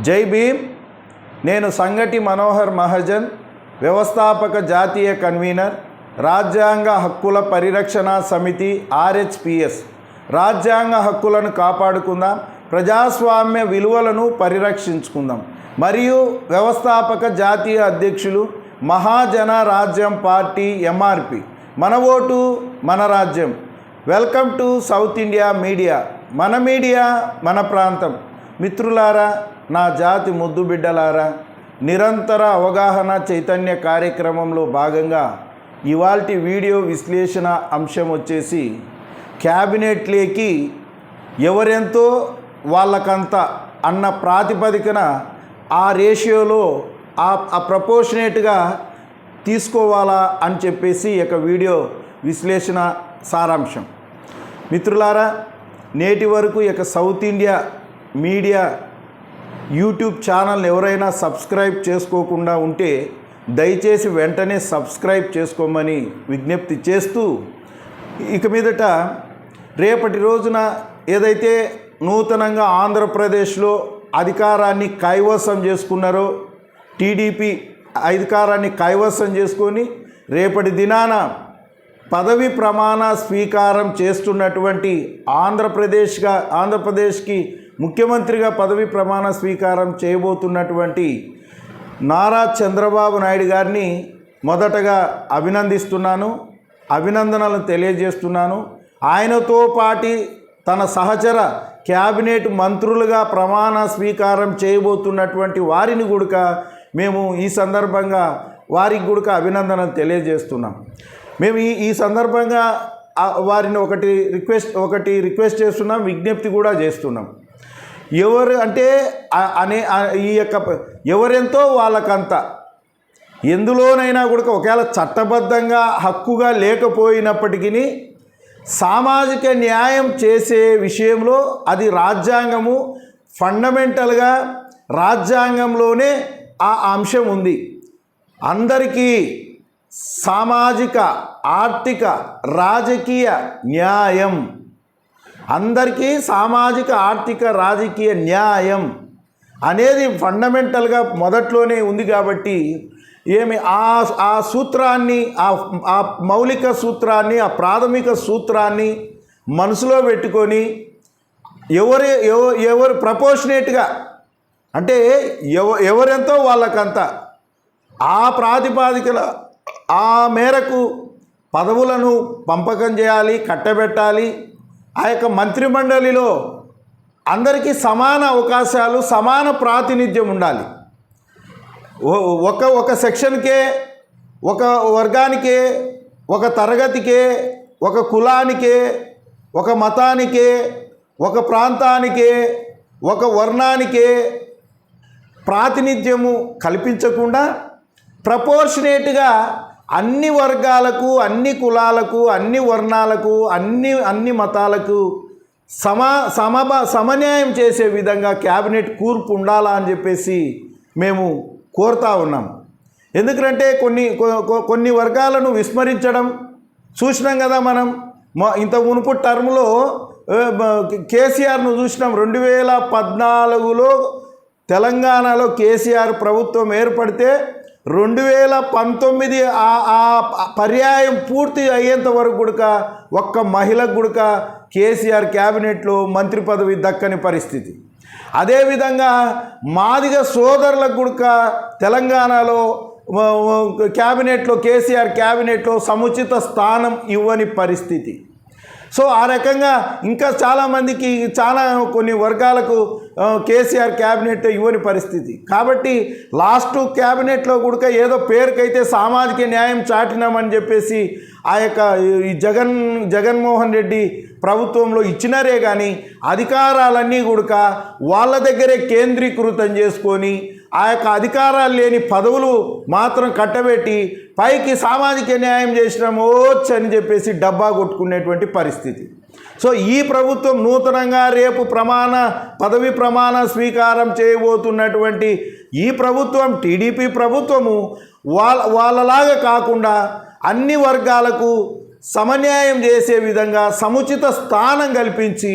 జై భీమ్. నేను సంగటి మనోహర్ మహాజన్ వ్యవస్థాపక జాతీయ కన్వీనర్ రాజ్యాంగ హక్కుల పరిరక్షణ సమితి ఆర్హెచ్పిఎస్. రాజ్యాంగ హక్కులను కాపాడుకుందాం ప్రజాస్వామ్య విలువలను పరిరక్షించుకుందాం. మరియు వ్యవస్థాపక జాతీయ అధ్యక్షులు మహాజన రాజ్యం పార్టీ ఎంఆర్పి. మన ఓటు మన రాజ్యం. Welcome to south India media. మన మీడియా మన ప్రాంతం. మిత్రులారా నా జాతి ముద్దు బిడ్డలారా నిరంతర అవగాహన చైతన్య కార్యక్రమంలో భాగంగా ఇవాల్టి వీడియో విశ్లేషణ అంశం వచ్చేసి క్యాబినెట్లేకి ఎవరెంతో వాళ్ళకంత అన్న ప్రాతిపదికన ఆ రేషియోలో ఆ ఆ ప్రపోర్షనేట్గా తీసుకోవాలా అని చెప్పేసి ఈ యొక్క వీడియో విశ్లేషణ సారాంశం. మిత్రులారా నేటి వరకు ఇక యొక్క south India media YouTube channel ఎవరైనా సబ్స్క్రైబ్ చేసుకోకుండా ఉంటే దయచేసి వెంటనే సబ్స్క్రైబ్ చేసుకోమని విజ్ఞప్తి చేస్తూ ఇక మీదట రేపటి రోజున ఏదైతే నూతనంగా ఆంధ్రప్రదేశ్లో అధికారాన్ని కైవసం చేసుకున్నారో టీడీపీ అధికారాన్ని కైవసం చేసుకొని రేపటి దినాన పదవి ప్రమాణ స్వీకారం చేస్తున్నటువంటి ఆంధ్రప్రదేశ్గా ఆంధ్రప్రదేశ్కి ముఖ్యమంత్రిగా పదవి ప్రమాణ స్వీకారం చేయబోతున్నటువంటి నారా చంద్రబాబు నాయుడు గారిని మొదటగా అభినందిస్తున్నాను అభినందనలు తెలియజేస్తున్నాను. ఆయనతో పాటి తన సహచర క్యాబినెట్ మంత్రులుగా ప్రమాణ స్వీకారం చేయబోతున్నటువంటి వారిని గుడక మేము ఈ సందర్భంగా వారికి గుడక అభినందనలు తెలియజేస్తున్నాం. మేము ఈ ఈ సందర్భంగా వారిని ఒకటి రిక్వెస్ట్ ఒకటి రిక్వెస్ట్ చేస్తున్నాం విజ్ఞప్తి కూడా చేస్తున్నాం. ఎవరు అంటే అనే ఈ యొక్క ఎవరెంతో వాళ్ళకంత. ఎందులోనైనా కూడా ఒకవేళ చట్టబద్ధంగా హక్కుగా లేకపోయినప్పటికీ సామాజిక న్యాయం చేసే విషయంలో అది రాజ్యాంగము ఫండమెంటల్గా రాజ్యాంగంలోనే ఆ అంశం ఉంది. అందరికీ సామాజిక ఆర్థిక రాజకీయ న్యాయం అందరికీ సామాజిక ఆర్థిక రాజకీయ న్యాయం అనేది ఫండమెంటల్గా మొదట్లోనే ఉంది కాబట్టి ఏమి ఆ ఆ సూత్రాన్ని ఆ ఆ మౌలిక సూత్రాన్ని ఆ ప్రాథమిక సూత్రాన్ని మనసులో పెట్టుకొని ఎవరి ఎవ- ఎవరు ప్రపోర్షనేట్గా అంటే ఎవ ఎవరెంతో వాళ్ళకంత ఆ ప్రాతిపాదికల ఆ మేరకు పదవులను పంపకం చేయాలి కట్టబెట్టాలి ఆ యొక్క మంత్రిమండలిలో అందరికీ సమాన అవకాశాలు సమాన ప్రాతినిధ్యం ఉండాలి. ఒక ఒక సెక్షన్కే ఒక వర్గానికే ఒక తరగతికే ఒక కులానికే ఒక మతానికే ఒక ప్రాంతానికే ఒక వర్ణానికే ప్రాతినిధ్యము కల్పించకుండా ప్రపోర్షనేట్గా అన్ని వర్గాలకు అన్ని కులాలకు అన్ని వర్ణాలకు అన్ని అన్ని మతాలకు సమా సమబ సమన్యాయం చేసే విధంగా క్యాబినెట్ కూర్పు ఉండాలా అని చెప్పేసి మేము కోరుతా ఉన్నాం. ఎందుకంటే కొన్ని కొ- కొన్ని వర్గాలను విస్మరించడం చూసినాం కదా మనం. ఇంత మునుపు టర్మ్లో కేసీఆర్ను చూసినాం. రెండు వేల పద్నాలుగులో తెలంగాణలో కేసీఆర్ ప్రభుత్వం ఏర్పడితే రెండు వేల పంతొమ్మిది ఆ పర్యాయం పూర్తి అయ్యేంత వరకు గుడక ఒక్క మహిళ గుడక కేసీఆర్ క్యాబినెట్లో మంత్రి పదవి దక్కని పరిస్థితి. అదేవిధంగా మాదిగ సోదరులకు గుడక తెలంగాణలో క్యాబినెట్లో కేసీఆర్ క్యాబినెట్లో సముచిత స్థానం ఇవ్వని పరిస్థితి. సో ఆ రకంగా ఇంకా చాలామందికి చాలా కొన్ని వర్గాలకు కేసీఆర్ క్యాబినెట్ ఇవ్వని పరిస్థితి. కాబట్టి లాస్ట్ క్యాబినెట్లో కూడా ఏదో పేరుకైతే సామాజిక న్యాయం చాటినామని చెప్పేసి ఆ యొక్క ఈ జగన్ జగన్మోహన్ రెడ్డి ప్రభుత్వంలో ఇచ్చినారే కానీ అధికారాలన్నీ కూడా వాళ్ళ దగ్గరే కేంద్రీకృతం చేసుకొని ఆ యొక్క అధికారాలు లేని పదవులు మాత్రం కట్టబెట్టి పైకి సామాజిక న్యాయం చేసినామోచ్ అని చెప్పేసి డబ్బా కొట్టుకునేటువంటి పరిస్థితి. సో ఈ ప్రభుత్వం నూతనంగా రేపు ప్రమాణ పదవి ప్రమాణ స్వీకారం చేయబోతున్నటువంటి ఈ ప్రభుత్వం టీడీపీ ప్రభుత్వము వాళ్ళ వాళ్ళలాగా కాకుండా అన్ని వర్గాలకు సమన్యాయం చేసే విధంగా సముచిత స్థానం కల్పించి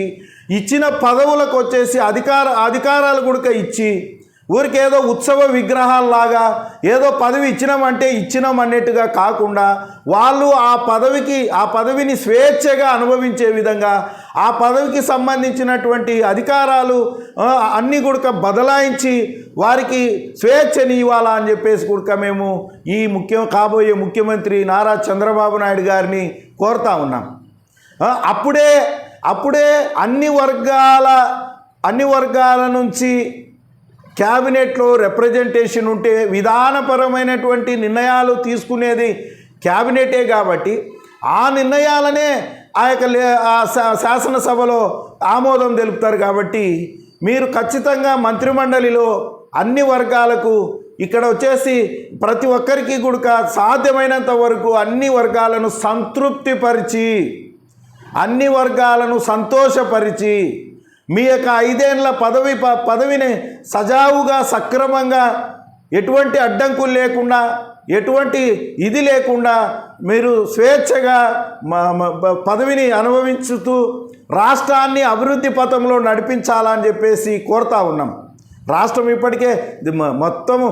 ఇచ్చిన పదవులకు వచ్చేసి అధికార అధికారాలు కూడా ఇచ్చి ఊరికేదో ఉత్సవ విగ్రహాల్లాగా ఏదో పదవి ఇచ్చినామంటే ఇచ్చినాం అన్నట్టుగా కాకుండా వాళ్ళు ఆ పదవికి ఆ పదవిని స్వేచ్ఛగా అనుభవించే విధంగా ఆ పదవికి సంబంధించినటువంటి అధికారాలు అన్నీ కూడా బదలాయించి వారికి స్వేచ్ఛని ఇవ్వాలా అని చెప్పేసి కూడా మేము ఈ ముఖ్యం కాబోయే ముఖ్యమంత్రి నారా చంద్రబాబు నాయుడు గారిని కోరుతా ఉన్నాం. అప్పుడే అప్పుడే అన్ని వర్గాల అన్ని వర్గాల నుంచి క్యాబినెట్లో రిప్రజెంటేషన్ ఉంటే విధానపరమైనటువంటి నిర్ణయాలు తీసుకునేది క్యాబినెటే కాబట్టి ఆ నిర్ణయాలనే ఆ యొక్క లే- ఆ శా- శాసనసభలో ఆమోదం తెలుపుతారు కాబట్టి మీరు ఖచ్చితంగా మంత్రిమండలిలో అన్ని వర్గాలకు ఇక్కడ వచ్చేసి ప్రతి ఒక్కరికి కూడా సాధ్యమైనంత వరకు అన్ని వర్గాలను సంతృప్తిపరిచి అన్ని వర్గాలను సంతోషపరిచి మీ యొక్క ఐదేళ్ళ పదవి ప పదవిని సజావుగా సక్రమంగా ఎటువంటి అడ్డంకులు లేకుండా ఎటువంటి ఇది లేకుండా మీరు స్వేచ్ఛగా పదవిని అనుభవించుతూ రాష్ట్రాన్ని అభివృద్ధి పథంలో నడిపించాలని చెప్పేసి కోరుతా ఉన్నాం. రాష్ట్రం ఇప్పటికే మొత్తము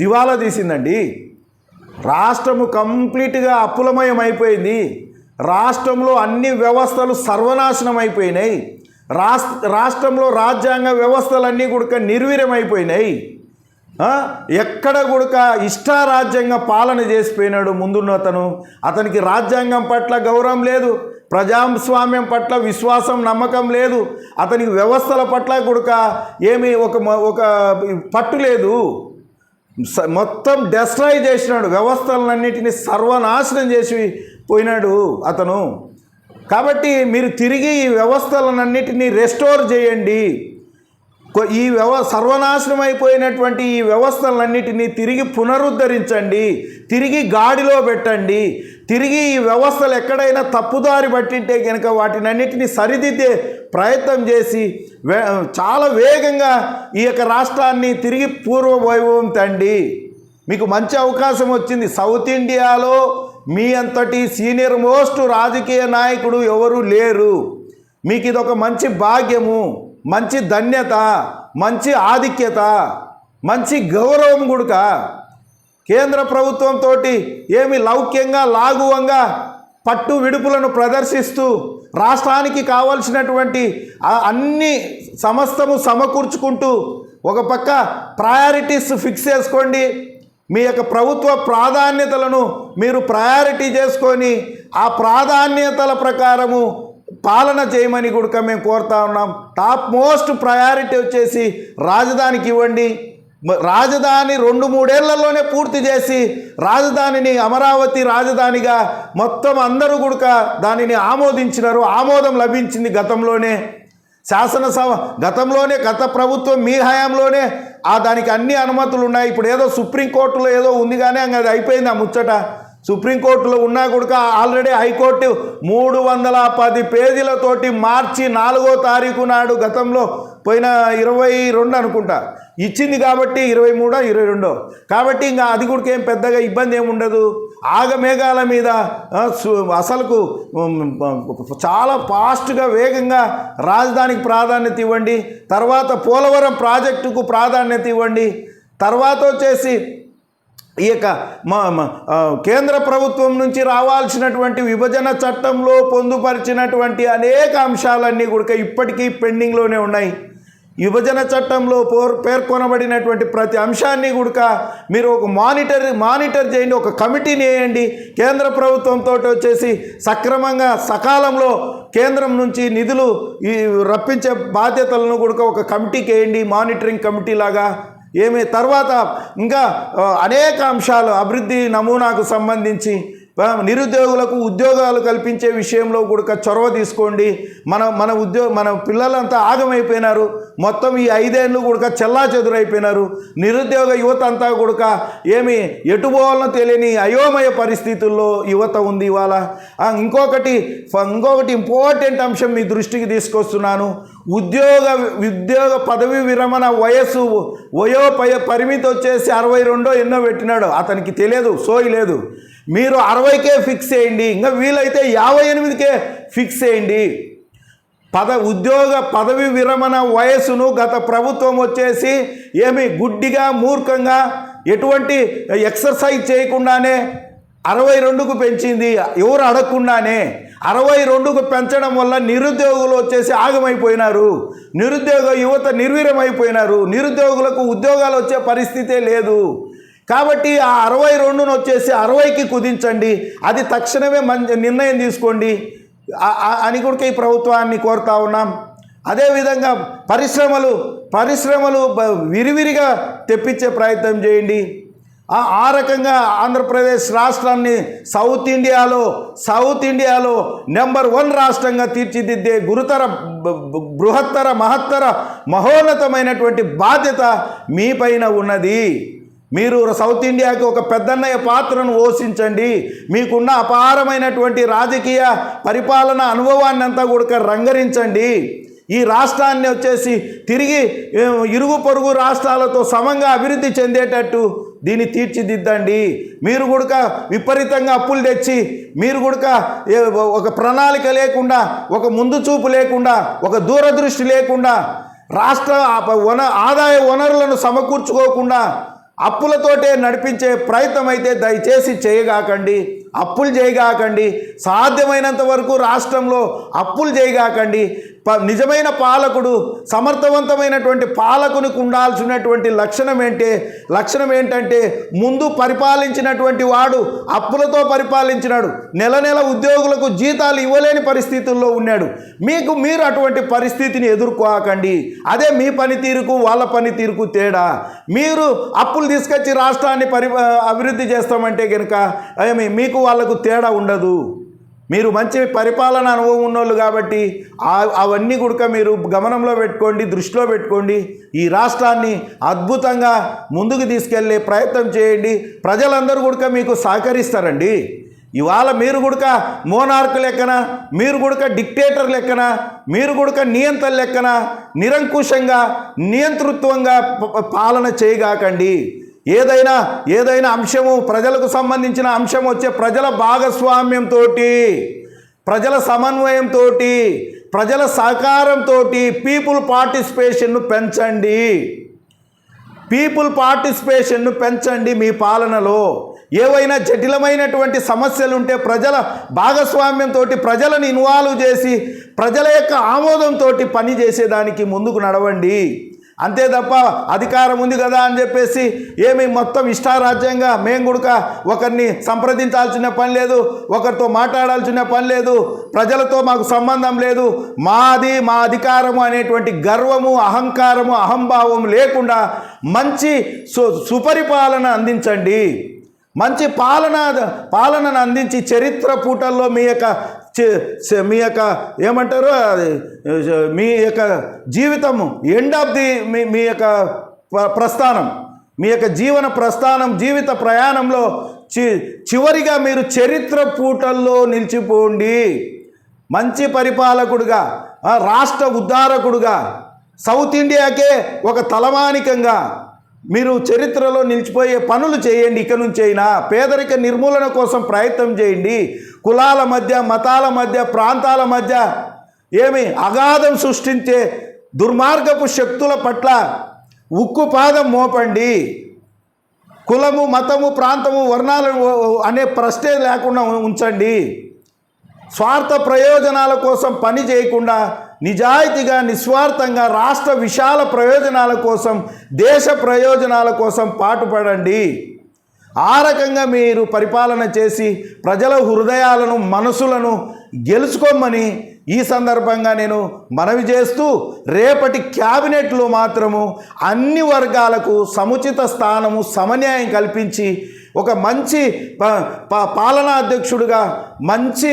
దివాలా తీసిందండి. రాష్ట్రము కంప్లీట్గా అప్పులమయం అయిపోయింది రాష్ట్రంలో అన్ని వ్యవస్థలు సర్వనాశనం అయిపోయినాయి రాష్ట్రంలో రాజ్యాంగ వ్యవస్థలన్నీ కూడా నిర్వీర్యమైపోయినాయి. ఎక్కడ కూడా ఇష్టారాజ్యంగా పాలన చేసిపోయినాడు ముందున్న అతను. అతనికి రాజ్యాంగం పట్ల గౌరవం లేదు ప్రజాస్వామ్యం పట్ల విశ్వాసం నమ్మకం లేదు. అతనికి వ్యవస్థల పట్ల కూడా ఏమీ ఒక ఒక పట్టు లేదు. స- మొత్తం డెస్ట్రాయ్ చేసినాడు. వ్యవస్థలన్నిటిని సర్వనాశనం చేసి పోయినాడు అతను. కాబట్టి మీరు తిరిగి ఈ వ్యవస్థలన్నిటిని రెస్టోర్ చేయండి. ఈ వ్యవ సర్వనాశనం అయిపోయినటువంటి ఈ వ్యవస్థలన్నిటినీ తిరిగి పునరుద్ధరించండి తిరిగి గాడిలో పెట్టండి తిరిగి ఈ వ్యవస్థలు ఎక్కడైనా తప్పుదారి పట్టింటే కనుక వాటినన్నిటిని సరిదిద్దే ప్రయత్నం చేసి వే చాలా వేగంగా ఈ యొక్క రాష్ట్రాన్ని తిరిగి పూర్వ వైభవం తండి. మీకు మంచి అవకాశం వచ్చింది. సౌత్ ఇండియాలో మీ అంతటి సీనియర్ మోస్ట్ రాజకీయ నాయకుడు ఎవరు లేరు. మీకు ఇది ఒక మంచి భాగ్యము. మంచి ధన్యత మంచి ఆధిక్యత మంచి గౌరవం గుడుక. కేంద్ర ప్రభుత్వంతో ఏమి లౌక్యంగా లాఘువంగా పట్టు విడుపులను ప్రదర్శిస్తూ రాష్ట్రానికి కావలసినటువంటి అన్ని సమస్తము సమకూర్చుకుంటూ ఒక పక్క ప్రయారిటీస్ ఫిక్స్ చేసుకోండి. మీ యొక్క ప్రభుత్వ ప్రాధాన్యతలను మీరు ప్రయారిటీ చేసుకొని ఆ ప్రాధాన్యతల ప్రకారము పాలన చేయమని కూడా మేము కోరుతా ఉన్నాం. టాప్ మోస్ట్ ప్రయారిటీ వచ్చేసి రాజధానికి ఇవ్వండి. రాజధాని రెండు మూడేళ్ళలోనే పూర్తి చేసి రాజధానిని అమరావతి రాజధానిగా మొత్తం అందరూ కూడా దానిని ఆమోదించినారు. ఆమోదం లభించింది గతంలోనే. శాసనసభ గతంలోనే గత ప్రభుత్వం మీ హయాంలోనే ఆ దానికి అన్ని అనుమతులు ఉన్నాయి. ఇప్పుడు ఏదో సుప్రీంకోర్టులో ఏదో ఉంది కానీ అది అయిపోయింది ఆ ముచ్చట. సుప్రీంకోర్టులో ఉన్నా కూడా ఆల్రెడీ హైకోర్టు మూడు వందల పది పేజీలతోటి మార్చి నాలుగో తారీఖు నాడు గతంలో పోయిన ఇరవై రెండు అనుకుంటా. ఇచ్చింది కాబట్టి ఇరవై మూడో ఇరవై రెండో. కాబట్టి ఇంకా అది కూడా ఏం పెద్దగా ఇబ్బంది ఏమి ఉండదు. ఆగమేఘాల మీద అసలుకు చాలా ఫాస్ట్గా వేగంగా రాజధానికి ప్రాధాన్యత ఇవ్వండి. తర్వాత పోలవరం ప్రాజెక్టుకు ప్రాధాన్యత ఇవ్వండి. తర్వాత వచ్చేసి ఈ యొక్క మా మా- కేంద్ర ప్రభుత్వం నుంచి రావాల్సినటువంటి విభజన చట్టంలో పొందుపరిచినటువంటి అనేక అంశాలన్నీ కూడా ఇప్పటికీ పెండింగ్లోనే ఉన్నాయి. విభజన చట్టంలో పోర్ పేర్కొనబడినటువంటి ప్రతి అంశాన్ని కూడా మీరు ఒక మానిటర్ మానిటర్ చేయండి ఒక కమిటీని వేయండి. కేంద్ర ప్రభుత్వంతో వచ్చేసి సక్రమంగా సకాలంలో కేంద్రం నుంచి నిధులు ఈ రప్పించే బాధ్యతలను కూడా ఒక కమిటీకి వేయండి మానిటరింగ్ కమిటీ లాగా. ఏమి? తర్వాత ఇంకా అనేక అంశాలు అభివృద్ధి నమూనాకు సంబంధించి నిరుద్యోగులకు ఉద్యోగాలు కల్పించే విషయంలో కూడా చొరవ తీసుకోండి. మన మన ఉద్యోగ మన పిల్లలంతా ఆగమైపోయినారు. మొత్తం ఈ ఐదేళ్ళు కూడా చెల్లా చెదురైపోయినారు. నిరుద్యోగ యువత అంతా కూడా ఏమి ఎటుబోవాలో తెలియని అయోమయ పరిస్థితుల్లో యువత ఉంది ఇవాళ. ఇంకొకటి ఇంకొకటి ఇంపార్టెంట్ అంశం మీ దృష్టికి తీసుకొస్తున్నాను. ఉద్యోగ ఉద్యోగ పదవి విరమణ వయస్సు వయోపయ పరిమితి వచ్చేసి అరవై రెండో ఎన్నో పెట్టినాడు. అతనికి తెలియదు సోయి లేదు. మీరు అరవైకే ఫిక్స్ చేయండి. ఇంకా వీలైతే యాభై ఎనిమిదికే ఫిక్స్ చేయండి. పద ఉద్యోగ పదవి విరమణ వయస్సును గత ప్రభుత్వం వచ్చేసి ఏమి గుడ్డిగా మూర్ఖంగా ఎటువంటి ఎక్సర్సైజ్ చేయకుండానే అరవై రెండుకు పెంచింది. ఎవరు అడగకుండానే అరవై రెండుకు పెంచడం వల్ల నిరుద్యోగులు వచ్చేసి ఆగమైపోయినారు. నిరుద్యోగ యువత నిర్వీర్యమైపోయినారు. నిరుద్యోగులకు ఉద్యోగాలు వచ్చే పరిస్థితే లేదు. కాబట్టి ఆ అరవై రెండును వచ్చేసి అరవైకి కుదించండి. అది తక్షణమే మంచి నిర్ణయం తీసుకోండి. అని కూడా ఈ ప్రభుత్వాన్ని కోరుతా ఉన్నాం. అదేవిధంగా పరిశ్రమలు పరిశ్రమలు విరివిరిగా తెప్పించే ప్రయత్నం చేయండి. ఆ రకంగా ఆంధ్రప్రదేశ్ రాష్ట్రాన్ని సౌత్ ఇండియాలో సౌత్ ఇండియాలో నెంబర్ వన్ రాష్ట్రంగా తీర్చిదిద్దే గురుతర బృహత్తర మహత్తర మహోన్నతమైనటువంటి బాధ్యత మీ పైన ఉన్నది. మీరు సౌత్ ఇండియాకి ఒక పెద్దన్నయ్య పాత్రను పోషించండి. మీకున్న అపారమైనటువంటి రాజకీయ పరిపాలన అనుభవాన్ని అంతా కూడా రంగరించండి. ఈ రాష్ట్రాన్ని వచ్చేసి తిరిగి ఇరుగు పొరుగు రాష్ట్రాలతో సమంగా అభివృద్ధి చెందేటట్టు దీన్ని తీర్చిదిద్దండి. మీరు కూడా విపరీతంగా అప్పులు తెచ్చి మీరు కూడా ఒక ప్రణాళిక లేకుండా ఒక ముందు చూపు లేకుండా ఒక దూరదృష్టి లేకుండా రాష్ట్ర వన ఆదాయ వనరులను సమకూర్చుకోకుండా అప్పులతోటే నడిపించే ప్రయత్నం అయితే దయచేసి చేయగాకండి. అప్పులు చేయగాకండి. సాధ్యమైనంత వరకు రాష్ట్రంలో అప్పులు చేయగాకండి. ప నిజమైన పాలకుడు సమర్థవంతమైనటువంటి పాలకునికి ఉండాల్సినటువంటి లక్షణం ఏంటి లక్షణం ఏంటంటే ముందు పరిపాలించినటువంటి వాడు అప్పులతో పరిపాలించినాడు. నెల నెల ఉద్యోగులకు జీతాలు ఇవ్వలేని పరిస్థితుల్లో ఉన్నాడు. మీకు మీరు అటువంటి పరిస్థితిని ఎదుర్కోకండి. అదే మీ పనితీరుకు వాళ్ళ పనితీరుకు తేడా. మీరు అప్పులు తీసుకొచ్చి రాష్ట్రాన్ని పరి అభివృద్ధి చేస్తామంటే కనుక మీకు వాళ్ళకు తేడా ఉండదు. మీరు మంచి పరిపాలన అనుభవం ఉన్నోళ్ళు కాబట్టి అవన్నీ కూడా మీరు గమనంలో పెట్టుకోండి దృష్టిలో పెట్టుకోండి. ఈ రాష్ట్రాన్ని అద్భుతంగా ముందుకు తీసుకెళ్ళే ప్రయత్నం చేయండి. ప్రజలందరూ కూడా మీకు సహకరిస్తారండి. ఇవాళ మీరు గుడక మోనార్క్ లెక్కన మీరు గుడక డిక్టేటర్ లెక్కన మీరు గుడక నియంత్రణ లెక్కన నిరంకుశంగా నియంతృత్వంగా ప- పాలన చేయగాకండి. ఏదైనా ఏదైనా అంశము ప్రజలకు సంబంధించిన అంశం వచ్చే ప్రజల భాగస్వామ్యంతో ప్రజల సమన్వయంతో ప్రజల సహకారంతో పీపుల్ పార్టిసిపేషన్ను పెంచండి. పీపుల్ పార్టిసిపేషన్ను పెంచండి మీ పాలనలో. ఏవైనా జటిలమైనటువంటి సమస్యలు ఉంటే ప్రజల భాగస్వామ్యంతో ప్రజలను ఇన్వాల్వ్ చేసి ప్రజల యొక్క ఆమోదంతో పని చేసేదానికి ముందుకు నడవండి. అంతే తప్ప అధికారం ఉంది కదా అని చెప్పేసి ఏమి మొత్తం ఇష్టారాజ్యంగా మేము గుడక ఒకరిని సంప్రదించాల్సిన పని లేదు ఒకరితో మాట్లాడాల్సిన పని లేదు ప్రజలతో మాకు సంబంధం లేదు. మాది మా అధికారము అనేటువంటి గర్వము అహంకారము అహంభావం లేకుండా మంచి సు సుపరిపాలన అందించండి. మంచి పాలన పాలనను అందించి చరిత్ర పూటల్లో మీ యొక్క మీ యొక్క ఏమంటారు అది, మీ యొక్క జీవితము ఎండ్ ఆఫ్ ది మీ మీ యొక్క ప్రస్థానం మీ యొక్క జీవన ప్రస్థానం జీవిత ప్రయాణంలో చి చివరిగా మీరు చరిత్ర పూటల్లో నిలిచిపోండి. మంచి పరిపాలకుడుగా రాష్ట్ర ఉద్ధారకుడుగా సౌత్ ఇండియాకే ఒక తలమానికంగా మీరు చరిత్రలో నిలిచిపోయే పనులు చేయండి. ఇక నుంచి అయినా పేదరిక నిర్మూలన కోసం ప్రయత్నం చేయండి. కులాల మధ్య మతాల మధ్య ప్రాంతాల మధ్య ఏమి అగాధం సృష్టించే దుర్మార్గపు శక్తుల పట్ల ఉక్కుపాదం మోపండి. కులము మతము ప్రాంతము వర్ణాలు అనే ప్రశ్నే లేకుండా ఉంచండి. స్వార్థ ప్రయోజనాల కోసం పని చేయకుండా నిజాయితీగా నిస్వార్థంగా రాష్ట్ర విశాల ప్రయోజనాల కోసం దేశ ప్రయోజనాల కోసం పాటుపడండి. ఆ రకంగా మీరు పరిపాలన చేసి ప్రజల హృదయాలను మనసులను గెలుచుకోమని ఈ సందర్భంగా నేను మనవి చేస్తూ రేపటి క్యాబినెట్లో మాత్రము అన్ని వర్గాలకు సముచిత స్థానము సమన్యాయం కల్పించి ఒక మంచి ప- ప- పాలనా అధ్యక్షుడిగా మంచి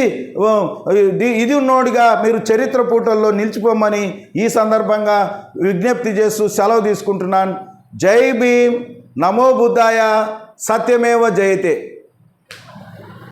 ఇది- ఇది ఉన్నోడిగా మీరు చరిత్ర పూటల్లో నిలిచిపోమని ఈ సందర్భంగా విజ్ఞప్తి చేస్తూ సెలవు తీసుకుంటున్నాను. జై భీమ్. నమో బుద్ధాయ. సత్యమేవ జయతే.